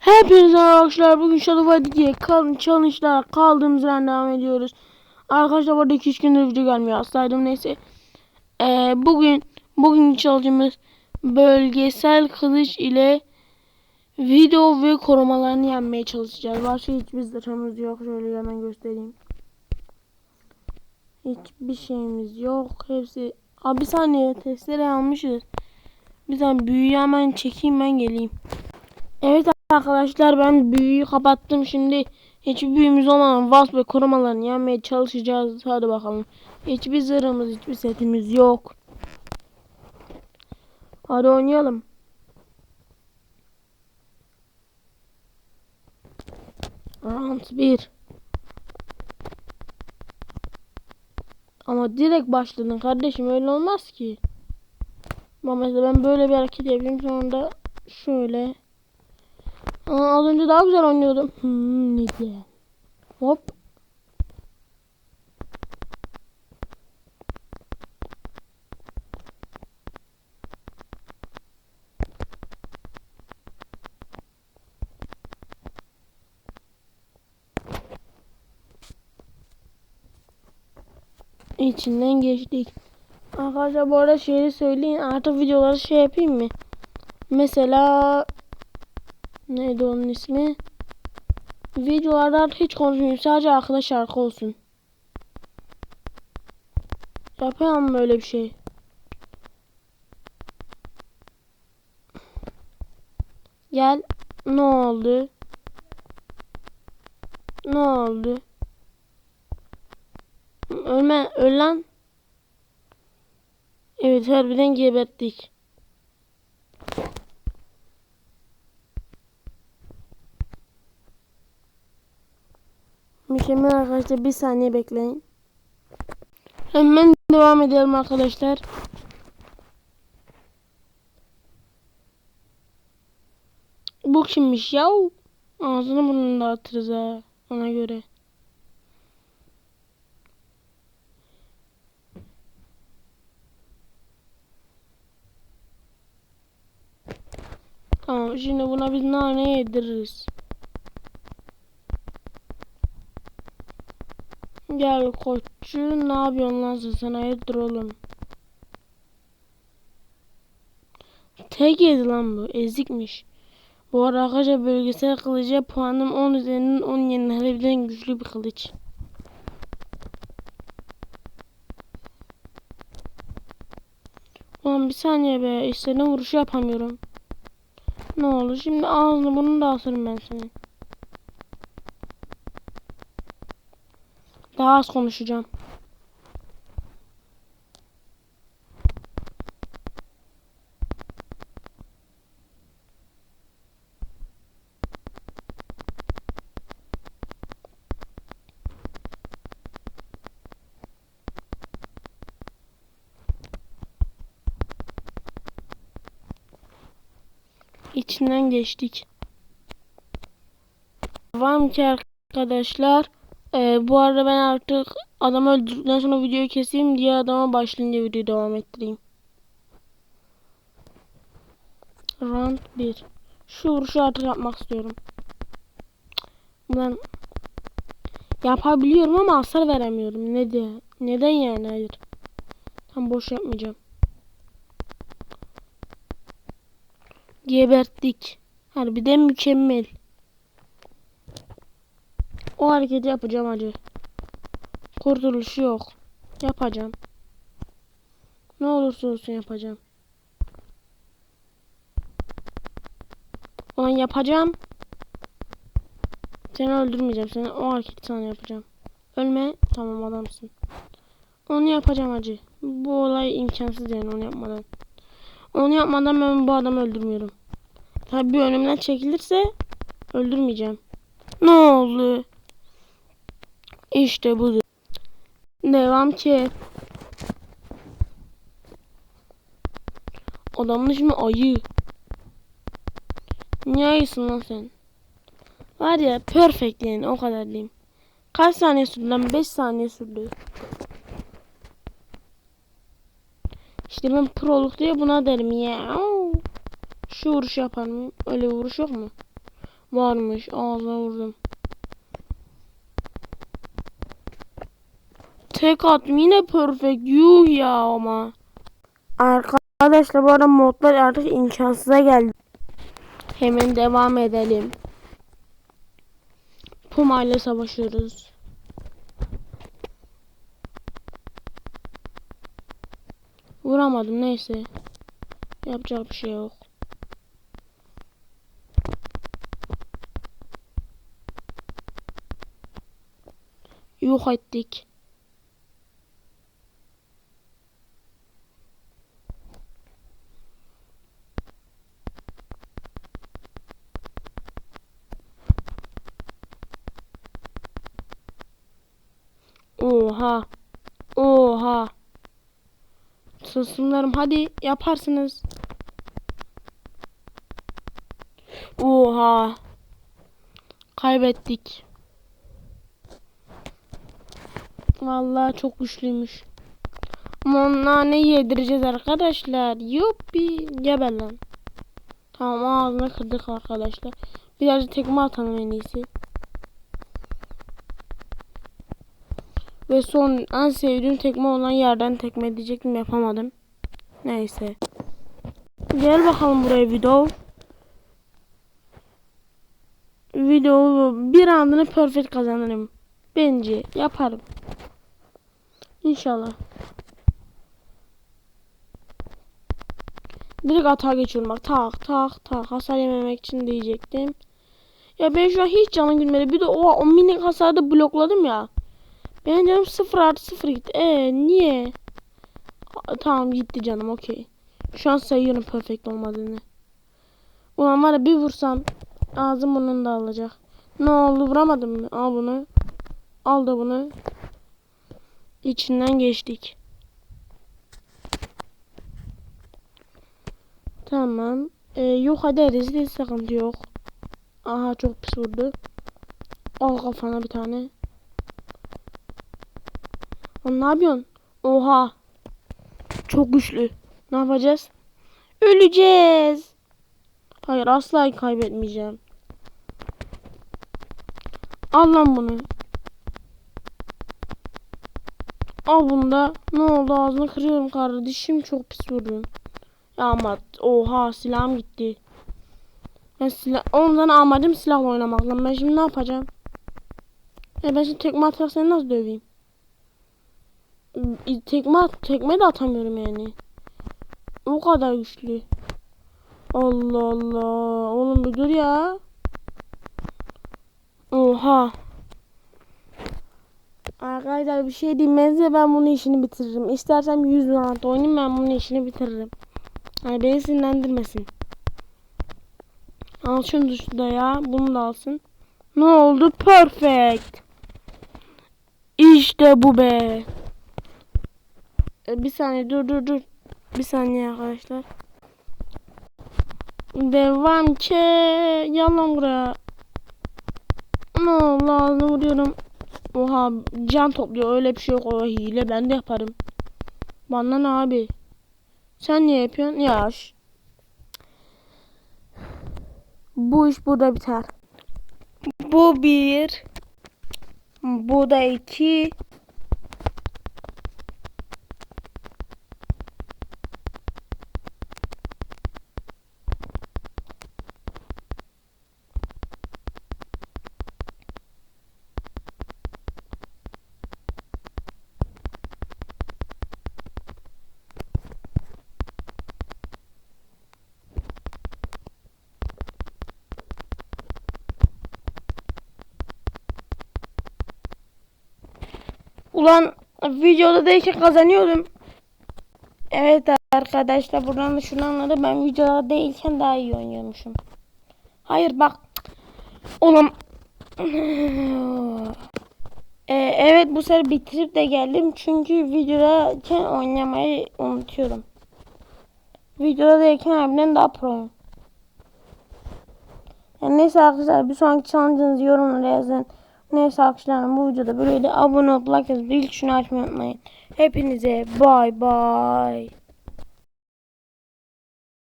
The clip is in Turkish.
Hepinize arkadaşlar. Bugün Shadow Fight 2'ye kalın challenge'lar kaldığımız yerden devam ediyoruz. Arkadaşlar burada 2-3 gündür video gelmiyor. Hastaydım neyse. Ee, bugün bugün challenge'ımız bölgesel kılıç ile video ve korumalarını yenmeye çalışacağız. Başka hiçbir zırhımız yok. Şöyle hemen göstereyim. Hiçbir şeyimiz yok. Hepsi... Abi bir saniye testere almışız. Bir saniye büyüyü hemen çekeyim ben geleyim. Evet arkadaşlar ben büyüyü kapattım. Şimdi hiçbir büyümüz olmadan vasp ve korumalarını yenmeye çalışacağız. Hadi bakalım. Hiçbir zırhımız, hiçbir setimiz yok. Hadi oynayalım. Round 1 Ama direkt başladın kardeşim öyle olmaz ki. Ama mesela ben böyle bir hareket yapayım sonra da şöyle. Aa, az önce daha güzel oynuyordum. Hmm, ne. Hop. İçinden geçtik. Arkadaşlar bu arada şeyi söyleyin. Artık videoları şey yapayım mı? Mesela neydi onun ismi? Videolarda hiç konuşmayayım. Sadece arkadaş şarkı olsun. Yapamam böyle bir şey. Gel. Ne oldu? Ne oldu? Ölme, öl lan. Evet harbiden geberttik. Mükemmel arkadaşlar bir saniye bekleyin. Hemen devam edelim arkadaşlar. Bu kimmiş ya? Ağzını burnunu dağıtırız ha. Ona göre. Tamam şimdi buna biz nane yediririz. Gel koçu ne yapıyorsun lan sen sana hayırdır oğlum. Tek yedi lan bu ezikmiş. Bu arada arkadaşlar bölgesel kılıca puanım 10 üzerinden 10 yenilebilen güçlü bir kılıç. Ulan bir saniye be istediğim vuruşu yapamıyorum. Ne oldu şimdi ağzını bunu da asarım ben seni. Daha az konuşacağım. İçinden geçtik. Devam ki arkadaşlar. Ee, bu arada ben artık adamı öldürdükten sonra videoyu keseyim diye adama başlayınca videoyu devam ettireyim. Round 1. Şu vuruşu artık yapmak istiyorum. Ben yapabiliyorum ama hasar veremiyorum. Ne diye? Neden yani? Hayır. Tam boş yapmayacağım. Geberttik. Harbiden mükemmel. O hareketi yapacağım acı. Kurtuluş yok. Yapacağım. Ne olursa olsun yapacağım. Onu yapacağım. Seni öldürmeyeceğim. Seni o hareketi sana yapacağım. Ölme. Tamam adamsın. Onu yapacağım acı. Bu olay imkansız yani onu yapmadan. Onu yapmadan ben bu adamı öldürmüyorum. Tabi önümden çekilirse öldürmeyeceğim. Ne oldu? İşte budur. Devam ki. Adamın ismi ayı. Niye ayısın lan sen? Var ya perfect yani o kadar diyeyim. Kaç saniye sürdü lan? 5 saniye sürdü. İşte ben proluk diye buna derim ya. Şu vuruş yapar mı? Öyle vuruş yok mu? Varmış ağzına vurdum. Tek attım yine perfect. Yuh ya ama. Arkadaşlar bu arada modlar artık imkansıza geldi. Hemen devam edelim. Puma ile savaşıyoruz. Vuramadım neyse. Yapacak bir şey yok. Yok ettik. Oha. Oha. Susumlarım hadi yaparsınız. Oha. Kaybettik. Vallahi çok güçlüymüş. Ama ne yedireceğiz arkadaşlar? Yuppi. Geber. Tamam ağzına kırdık arkadaşlar. Birazcık tekme atalım en iyisi. Ve son en sevdiğim tekme olan yerden tekme diyecektim yapamadım. Neyse. Gel bakalım buraya video. Video bir andını perfect kazanırım. Bence yaparım. İnşallah. Direkt atağa geçiyorum bak. Tak tak tak. Hasar yememek için diyecektim. Ya ben şu an hiç canım gülmedi. Bir de o, o minik hasarda blokladım ya. Benim canım 0 artı 0 gitti. Ee niye? Aa, tamam gitti canım okey. Şu an sayıyorum perfect olmadığını. Ulan var ya bir vursam ağzım bunun da alacak. Ne oldu vuramadım mı? Al bunu. Al da bunu. İçinden geçtik. Tamam. Ee, yok ederiz hiç sıkıntı yok. Aha çok pis vurdu. Al kafana bir tane. Lan ne yapıyorsun? Oha. Çok güçlü. Ne yapacağız? Öleceğiz. Hayır asla kaybetmeyeceğim. Al lan bunu. Al bunu da. Ne oldu ağzını kırıyorum kardeşim. Çok pis vurdun. Ya ama oha silahım gitti. Ben silah, ondan amacım silahla oynamak lan. Ben şimdi ne yapacağım? E ben şimdi tekme atarak seni nasıl döveyim? Tekme, tekme de atamıyorum yani. O kadar güçlü. Allah Allah. Oğlum bir dur ya. Oha. Arkadaşlar bir şey diyeyim ben bunun işini bitiririm. İstersem 100 round oynayayım ben bunun işini bitiririm. Hani beni sinirlendirmesin. Al şunu da ya. Bunu da alsın. Ne oldu? Perfect. İşte bu be. E, bir saniye dur dur dur. Bir saniye arkadaşlar. Devam ki. Yalan buraya. Ne ağzını vuruyorum. Oha can topluyor öyle bir şey yok o hile ben de yaparım. Bana ne abi? Sen niye yapıyorsun? Ya Bu iş burada biter. Bu bir. Bu da iki. Ulan videoda değilken kazanıyordum. Evet arkadaşlar buradan da şunu anladım. Ben videoda değilken daha iyi oynuyormuşum. Hayır bak. Ulan. Ee, evet bu sefer bitirip de geldim. Çünkü videodayken oynamayı unutuyorum. Videoda değilken harbiden daha proyum. Yani neyse arkadaşlar bir sonraki challenge'ınızı yorumlara yazın. Neyse arkadaşlar bu videoda böyleydi. Abone olup like yazıp tuşunu açmayı unutmayın. Hepinize bay bay.